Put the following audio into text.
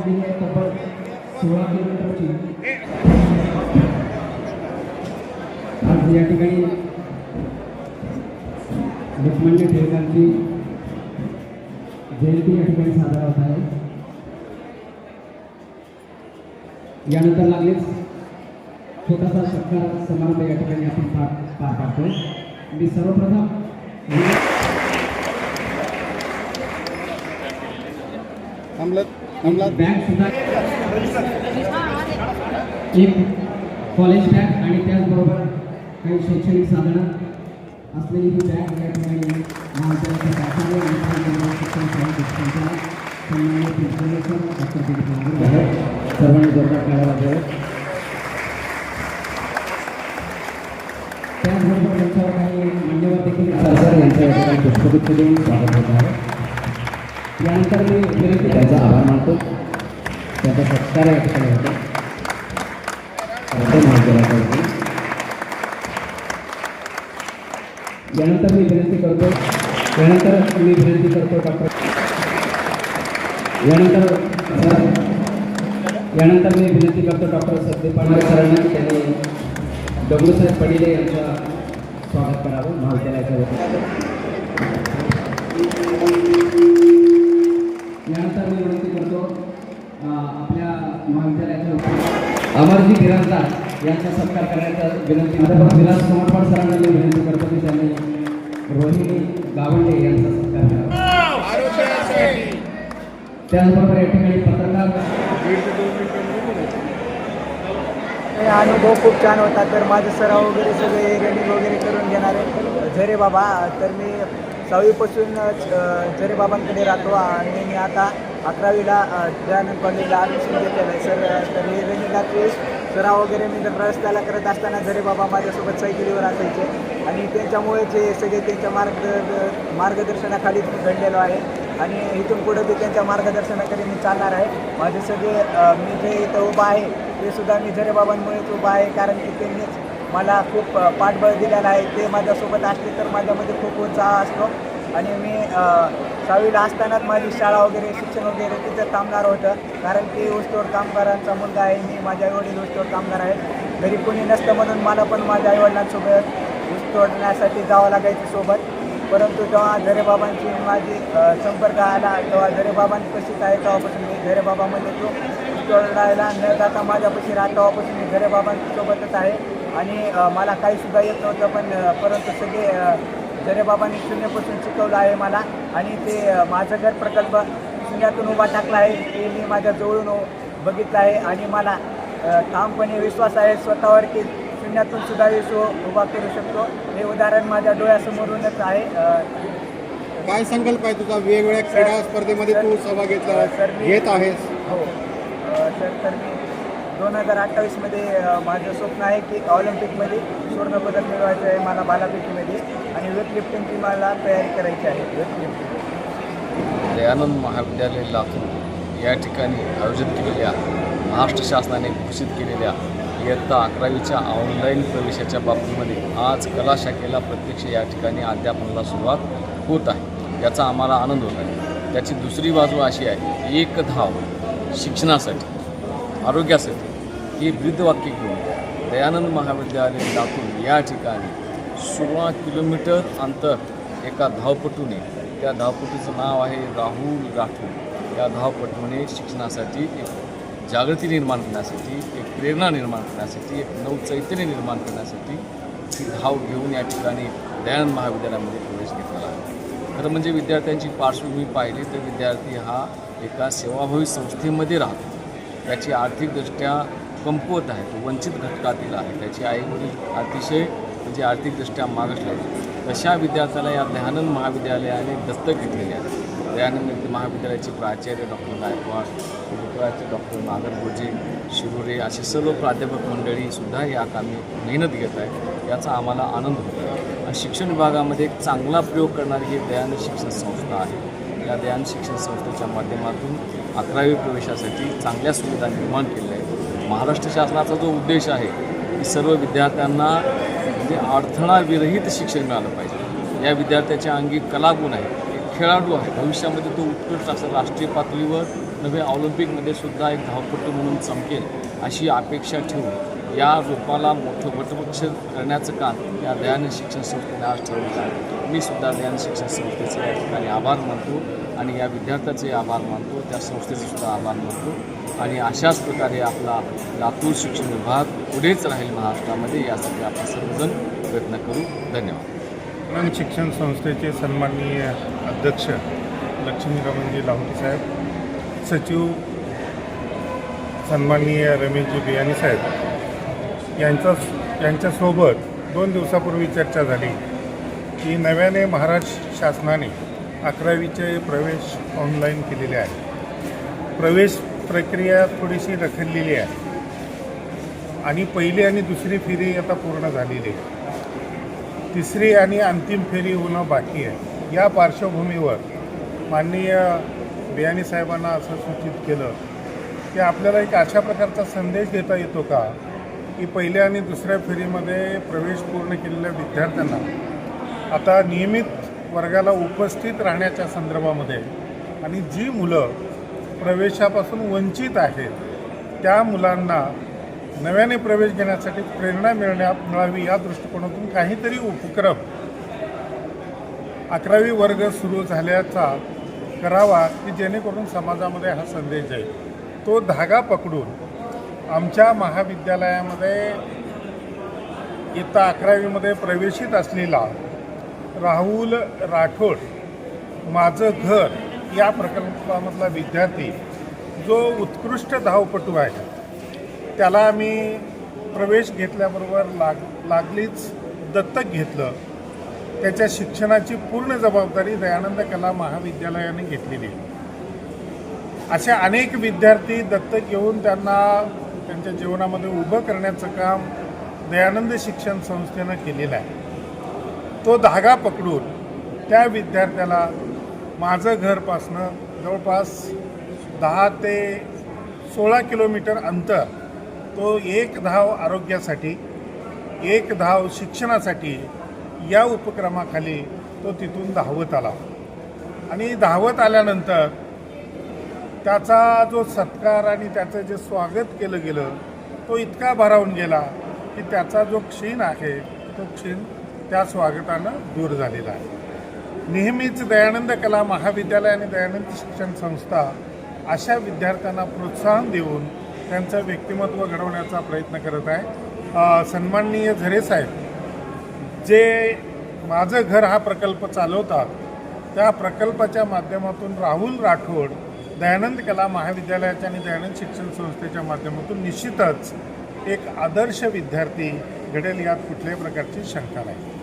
धाव आहे तब्बल सोळा किलोमीटरची आज या ठिकाणी लोकमान्य टिळकांची जयंती या ठिकाणी साजरा होत आहे यानंतर लागलीच छोटासा सत्कार समारंभ या ठिकाणी आपण पार पार पाडतोय मी सर्वप्रथम थांबलं. थांबलात बॅग सुद्धा एक कॉलेज बॅग आणि त्याचबरोबर काही शैक्षणिक साधनं असलेली ही बॅग या ठिकाणी सर्वांनी जोरदार काढा वाजवा त्याचबरोबर त्यांच्यावर काही मान्यवर देखील सरकार यांच्या पुष्पगुच्छ देऊन स्वागत होत आहे यानंतर मी विनंती त्यांचा आभार मानतो. त्यांचा सत्कार या ठिकाणी होतो. यानंतर मी विनंती करतो. यानंतर मी विनंती करतो डॉक्टर. यानंतर सर यानंतर मी विनंती करतो डॉक्टर सत्यपाल पांढरे सरांना की त्यांनी दगडूसाहेब पडिले यांचं स्वागत करावं. महाविद्यालयाच्या वतीने यानंतर मी विनंती करतो आपल्या महाविद्यालयाच्या अमरजी बिराजदार यांचा सत्कार करण्याचा विनंती. माझ्याबरोबर विलास समर्पण सरांना मी विनंती करतो की त्यांनी रोहिणी गावंडे यांचा सत्कार करावा. त्याचबरोबर या ठिकाणी पत्रकार अनुभव खूप छान होता तर माझे सराव वगैरे सगळे रनिंग वगैरे करून घेणार झरे बाबा तर मी सहावीपासून जरे बाबांकडे राहतो आणि मी आता अकरावीला ज्या दयानंद कॉलेजला ॲडमिशन घेतलेलं आहे. सर तर हे रनिंगाचे सराव वगैरे मी जर रस्त्याला करत असताना जरे बाबा माझ्यासोबत सायकलीवर असायचे. आणि त्यांच्यामुळे जे सगळे त्यांच्या मार्ग मार्गदर्शनाखाली घडलेलो आहे. आणि इथून पुढे ते त्यांच्या मार्गदर्शनाखाली मी चालणार आहे. माझे सगळे मी जे इथं उभा आहे ते सुद्धा मी जरे बाबांमुळेच उभा आहे कारण की त्यांनीच मला खूप पाठबळ दिलेलं आहे. ते माझ्यासोबत असले तर माझ्यामध्ये खूप उत्साह असतो. आणि मी सहावीला असतानाच माझी शाळा वगैरे शिक्षण वगैरे तिथं थांबणार होतं. कारण की ऊसतोड कामगारांचा मुलगा आहे. मी माझ्या आईवडील ऊसतोड कामगार आहेत. घरी कोणी नसतं म्हणून मला पण माझ्या आईवडिलांसोबत ऊस तोडण्यासाठी जावं लागायचं सोबत. परंतु जेव्हा झरेबाबांची माझी संपर्क आला तेव्हा झरेबाबांपाशीच आहे तेव्हापासून मी झरेबाबामध्ये तो तोडायला न जाता माझ्यापाशी राहत तेव्हापासून मी झरेबाबांसोबतच आहे. आणि मला काहीसुद्धा येत नव्हतं पण परंतु सगळे अ, झरेबाबांनी शून्यापासून शिकवलं आहे मला. आणि ते माझं घर प्रकल्प शून्यातून उभा टाकला आहे ते मी माझ्या जवळून बघितलं आहे. आणि मला ठामपणे विश्वास आहे स्वतःवर की शून्यातून सुद्धा यश उभा करू शकतो. हे उदाहरण माझ्या डोळ्यासमोरूनच आहे. काय संकल्प आहे तुझा? वेगवेगळ्या क्रीडा स्पर्धेमध्ये तू सहभाग घेतला सर, घेत आहेस. हो तर तर मी दोन हजार अठ्ठावीसमध्ये माझं स्वप्न आहे की ऑलिम्पिकमध्ये सुवर्णपदक मिळवायचं आहे मला बालापेटीमध्ये आणि वेटलिफ्टिंगची मला तयारी करायची आहे. वेटलिफ्टिंग. दयानंद महाविद्यालय लातूर या ठिकाणी आयोजित केलेल्या महाराष्ट्र शासनाने घोषित केलेल्या इयत्ता अकरावीच्या ऑनलाईन प्रवेशाच्या बाबतीमध्ये आज कला शाखेला प्रत्यक्ष या ठिकाणी अध्यापनाला सुरुवात होत आहे. याचा आम्हाला आनंद होत आहे. त्याची दुसरी बाजू अशी आहे एक धाव शिक्षणासाठी आरोग्यासाठी हे ब्रीदवाक्य घेऊन दयानंद महाविद्यालय लातूर या ठिकाणी सोळा किलोमीटर अंतर एका धावपटूने त्या धावपटूचं नाव आहे राहुल राठोड. या धावपटूने शिक्षणासाठी एक जागृती निर्माण करण्यासाठी एक प्रेरणा निर्माण करण्यासाठी एक नवचैतन्य निर्माण करण्यासाठी ती धाव घेऊन या ठिकाणी दयानंद महाविद्यालयामध्ये प्रवेश घेतलेला आहे. खरं म्हणजे विद्यार्थ्यांची पार्श्वभूमी पाहिली तर विद्यार्थी हा एका सेवाभावी संस्थेमध्ये राहतो. त्याची आर्थिकदृष्ट्या कमकुवत आहे तो वंचित घटकातील आहे. त्याची आई वडील अतिशय म्हणजे आर्थिकदृष्ट्या मागासले तशा विद्यार्थ्याला या दयानंद महाविद्यालयाने दत्तक घेतलेले आहे. दयानंद महाविद्यालयाचे प्राचार्य डॉक्टर गायकवाड गुरुकुळाचे डॉक्टर नागर गोजे शिरोरे असे सर्व प्राध्यापक मंडळीसुद्धा या कामी मेहनत घेत आहे याचा आम्हाला आनंद होतो आहे आणि शिक्षण विभागामध्ये एक चांगला प्रयोग करणारी ही दयानंद शिक्षण संस्था आहे. या दयानंद शिक्षण संस्थेच्या माध्यमातून अकरावी प्रवेशासाठी चांगल्या सुविधा निर्माण केल्या आहेत. महाराष्ट्र शासनाचा जो उद्देश आहे की सर्व विद्यार्थ्यांना म्हणजे अडथळाविरहित शिक्षण मिळालं पाहिजे. या विद्यार्थ्याच्या अंगी कलागुण आहे एक खेळाडू आहे भविष्यामध्ये तो उत्कृष्ट असं राष्ट्रीय पातळीवर नव्हे ऑलिम्पिकमध्ये सुद्धा एक धावपटू म्हणून चमकेल अशी अपेक्षा ठेवून या रूपाला मोठं वटवृक्ष करण्याचं काम या दयानंद शिक्षण संस्थेने आज ठरवलं आहे. मी सुद्धा दयानंद शिक्षण संस्थेचे या ठिकाणी आभार मानतो आणि या विद्यार्थ्याचे आभार मानतो. त्या संस्थेचे सुद्धा आभार मानतो. आणि अशाच प्रकारे आपला लातूर शिक्षण विभाग पुढेच राहील महाराष्ट्रामध्ये यासाठी आपण सर्वजण प्रयत्न करू. धन्यवाद. आनंद शिक्षण संस्थेचे सन्माननीय अध्यक्ष लक्ष्मीरमणजी लाहोटी साहेब सचिव सन्माननीय रमेशजी बियानी साहेब यांचा यांच्यासोबत दोन दिवसापूर्वी चर्चा झाली की नव्याने महाराष्ट्र शासनाने अकरावीचे प्रवेश ऑनलाईन केलेले आहे. प्रवेश प्रक्रिया थोडीशी रखडलेली आहे. आणि पहिली आणि दुसरी फेरी आता पूर्ण झालेली आहे. तिसरी आणि अंतिम फेरी होणं बाकी आहे. या पार्श्वभूमीवर माननीय बियाणी साहेबांना असं सूचित केलं की आपल्याला एक अशा प्रकारचा संदेश देता येतो का की पहिल्या आणि दुसऱ्या फेरीमध्ये प्रवेश पूर्ण केलेल्या विद्यार्थ्यांना आता नियमित वर्गाला उपस्थित राहण्याच्या संदर्भामध्ये आणि जी मुलं प्रवेशापासून वंचित आहेत. त्या मुलांना नव्याने प्रवेश घेण्यासाठी प्रेरणा मिळण्या मिळावी या दृष्टिकोनातून काहीतरी उपक्रम अकरावी वर्ग सुरू झाल्याचा करावा की जेणेकरून समाजामध्ये हा संदेश जाईल. तो धागा पकडून आमच्या महाविद्यालयामध्ये इयत्ता अकरावीमध्ये प्रवेशित असलेला राहुल राठोड माझं घर या प्रकल्पामधला विद्यार्थी जो उत्कृष्ट धावपटू आहे त्याला आम्ही प्रवेश घेतल्याबरोबर लाग लागलीच दत्तक घेतलं. त्याच्या शिक्षणाची पूर्ण जबाबदारी दयानंद कला महाविद्यालयाने घेतलेली आहे. असे अनेक विद्यार्थी दत्तक घेऊन त्यांना त्यांच्या जीवनामध्ये उभं करण्याचं काम दयानंद शिक्षण संस्थेनं केलेलं आहे. तो धागा पकडून त्या विद्यार्थ्याला माझं घरपासनं जवळपास दहा ते सोळा किलोमीटर अंतर तो एक धाव आरोग्यासाठी एक धाव शिक्षणासाठी या उपक्रमाखाली तो तिथून धावत आला. आणि धावत आल्यानंतर त्याचा जो सत्कार आणि त्याचं जे स्वागत केलं गेलं तो इतका भरावून गेला की त्याचा जो क्षीण आहे तो क्षीण त्या स्वागतानं दूर झालेला आहे. नेहमीच दयानंद कला महाविद्यालय आणि दयानंद शिक्षण संस्था अशा विद्यार्थ्यांना प्रोत्साहन देऊन त्यांचं व्यक्तिमत्व घडवण्याचा प्रयत्न करत आहे. सन्माननीय झरे साहेब जे माझं घर हा प्रकल्प चालवतात त्या प्रकल्पाच्या माध्यमातून राहुल राठोड दयानंद कला महाविद्यालयाच्या आणि दयानंद शिक्षण संस्थेच्या माध्यमातून निश्चितच एक आदर्श विद्यार्थी घडेल यात कुठल्याही प्रकारची शंका नाही.